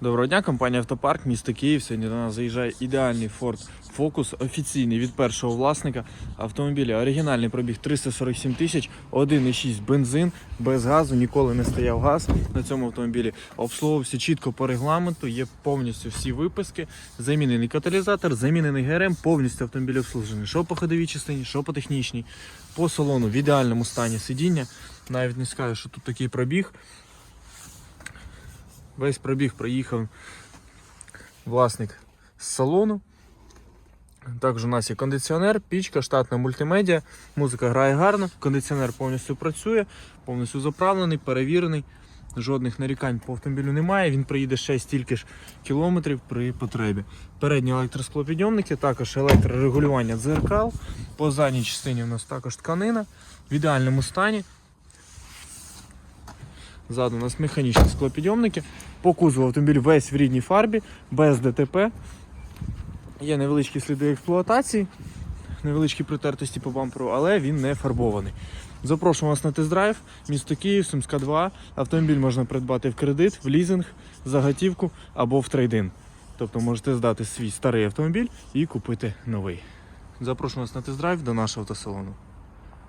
Доброго дня, компанія Автопарк, місто Київ. Сьогодні до нас заїжджає ідеальний Ford Focus, офіційний від першого власника автомобіля. Оригінальний пробіг 347 тисяч, 1,6 бензин, без газу, ніколи не стояв газ на цьому автомобілі. Обслуговувався чітко по регламенту, є повністю всі виписки. Замінений каталізатор, замінений ГРМ, повністю автомобіль обслужений. Що по ходовій частині, що по технічній. По салону в ідеальному стані сидіння. Навіть не скажу, що тут такий пробіг. Весь пробіг проїхав власник з салону. Також у нас є кондиціонер, пічка, штатна мультимедіа, музика грає гарно, кондиціонер повністю працює, повністю заправлений, перевірений. Жодних нарікань по автомобілю немає. Він приїде ще стільки ж кілометрів при потребі. Передні електросклопідйомники, також електрорегулювання дзеркал. По задній частині у нас також тканина в ідеальному стані. Ззаду у нас механічні склопідйомники. По кузову автомобіль весь в рідній фарбі, без ДТП. Є невеличкі сліди експлуатації, невеличкі притертості по бамперу, але він не фарбований. Запрошуємо вас на тест-драйв, місто Київ, Сумська 2. Автомобіль можна придбати в кредит, в лізинг, за готівку або в трейдин. Тобто можете здати свій старий автомобіль і купити новий. Запрошуємо вас на тест-драйв до нашого автосалону.